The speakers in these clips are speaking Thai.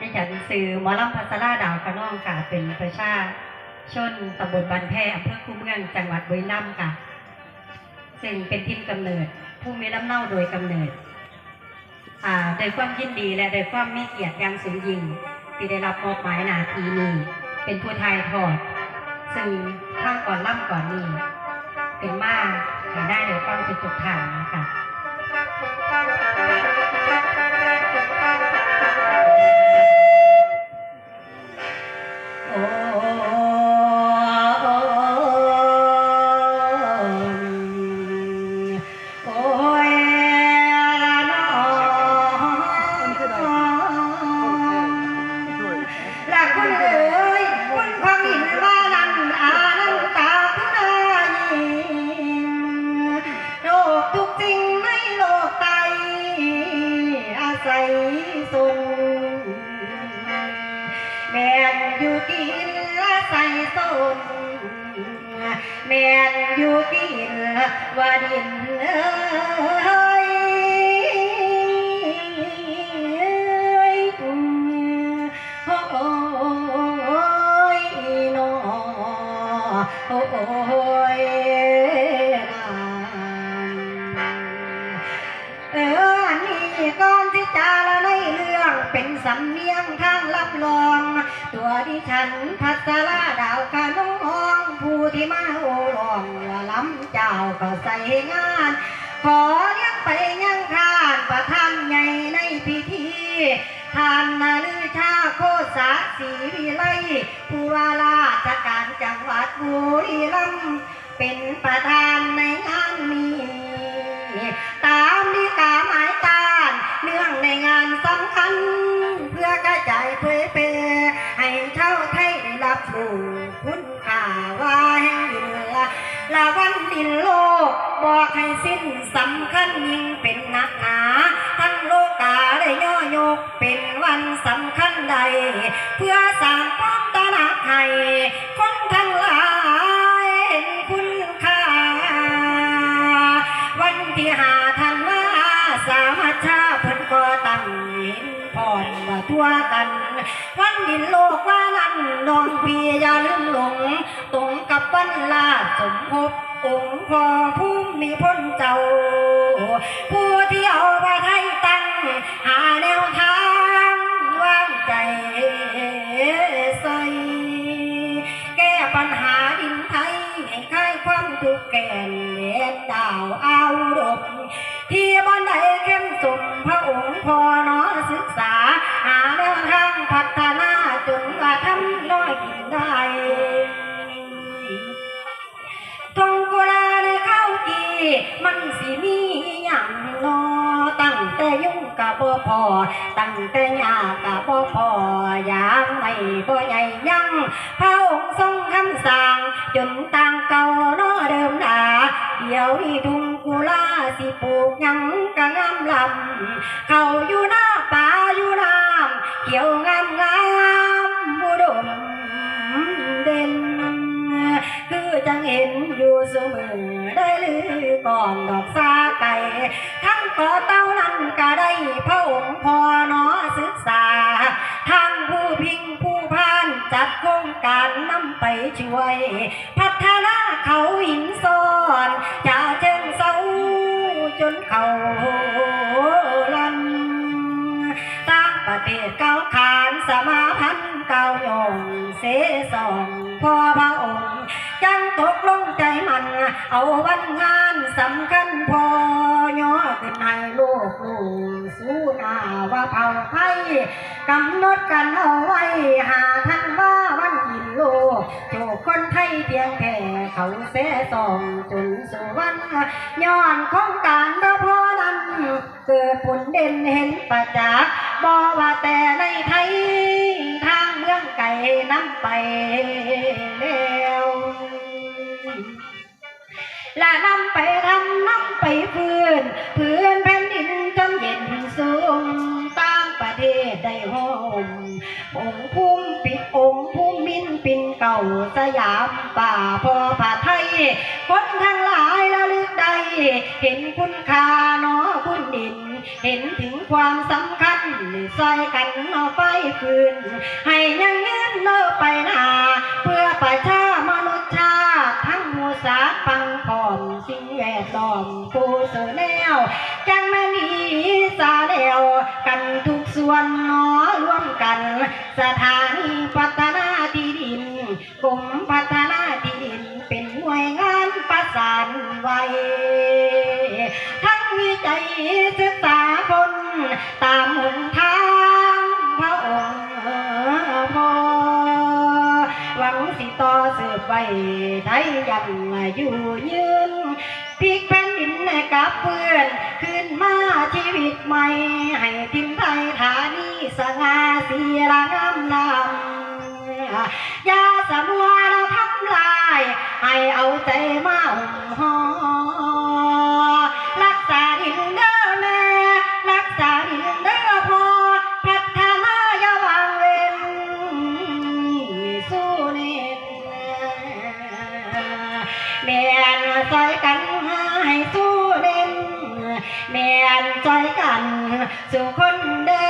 ดิฉันสื่อมอลำพัสราดาวกระน้องค่ะ เป็นประชาชนตำบลบันแพอำเภอคูเมืองจังหวัดบุรีรัมย์ค่ะ ซึ่งเป็นทินกำเนิด ผู้มีลำเน่าโดยกำเนิดโดยความยินดีและโดยความมีเกียรติอย่างสูงยิ่งที่ได้รับมอบหมายหนาทีนี้เป็นผู้ไทยทอด ซึ่งข้างก่อนล่ำก่อนนี้เป็นมากให้ได้โดยฟังเป็นจุดฐานนะคะ กินละใส่ต้นแม่นอยู่กินว่าดินเอ้ยโอ้ยนอโอ้ยเออนี่ก่อนที่จะ สำเนียงทางรับรอง ตัวดิฉันพัสลาดาวกะน้องผู้ที่มาโอรองว่าล้ำเจ้าก็ใส่งาน ขอเรียกไปยังทานประธานใหญ่ในพิธีทานนาลือชาโคสาสีวิไลผู้ว่าราชการจังหวัดบุรีรัมย์เป็นประธานใน ละวันดินโลก บอกให้สิ้นสำคัญยิ่งเป็นหนักหนาทั้งโลกาได้ย่อยกเป็นวันสำคัญใด เพื่อสร้างความตระหนักให้คนทั้งหลายเห็นคุณค่า วันที่หาทันว่าสามัชชาเพิ่นก็ตั้งเห็นพร ทั่วกัน วันดินโลกว่านั้นน้องพี่อย่าลืมหลงตรงกับวันลาสมภพองค์พ่อผู้มีพ้นเจ้า ผู้ที่เอาพระไทยตั้งหาใน มันสิมีอย่างนอตั้งแต่ยุ่งกับบ่พอ ตั้งแต่ยากกับบ่พอยางไม่บ่ใหญ่ยังพระองค์ทรงคำสั่งจนต่างเก่านอเดิมดาเดี๋ยวนี้ทุ่งกุลาสิปลูกยังกะงามลำเขาอยู่หน้าป่าอยู่น้ำเขียวงามงามบุดมเด่นคือจังเห็นอยู่เสมอ ได้ลือกองดอกซาไก่ทั้งก่อเต้านั้นก็ได้พระองค์พอนอศึกษา ทั้งผู้พิงผู้พานจัดโครงการนำไปช่วย พัฒนาเขาหินซ้อนจะเชิงเสาจนเขา ประเทศเก้าขานสมาพันธ์เก้ายงเสสองพ่อพระองค์จังตกลงใจมัน เอาวันงานสำคัญพอย่อขึ้นให้โลกรู้สู้หน้าว่าเผ่าไทยกำหนดกันเอาไว้หาท่านว่าวันกินโลกโจคนไทยเพียงแค่เขาเสสองจนสู่วันย้อนของการบ่พอนั้นเกิดผลเด่นเห็นประจักษ์ บ่ว่าแต่ในไทย ทางเมืองไก่น้ำไปแล้วและนำไปทำนำไปพื้นพื้นแผ่นดินจนเย็นสูงต่างประเทศได้ห่มองค์ภูมิปิดองค์ภูมิมินปินเก่าสยามป่าพอผ่าไทย คนทั้งหลายละลึกใดเห็นคุณค่าเนอคุณดิน เห็นถึงความสำ ซอยกันเนาไฟฟืน ให้ยังยืนเนาไปหนาเพื่อประชามนุษย์ชาทั้งมูสาปังขอมสิงแวดล้อมกูเสแนวจังแม่นีสาเลวกันทุกส่วนน้อร่วมกัน สถานีปต ไว้ได้ยังอยู่ยืนพลิกแผ่นดินกับเพื่อนขึ้นมาชีวิตใหม่ ให้ทิมไทยฐานีสง่าสีระงามลำยาสมัวเราทำลาย ให้เอาใจมาห่ม แม่นใจกันให้สู้เด่นแม่นใจกันสู่คนเดิน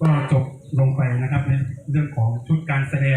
ก็จบลงไปนะครับในเรื่องของชุดการแสดง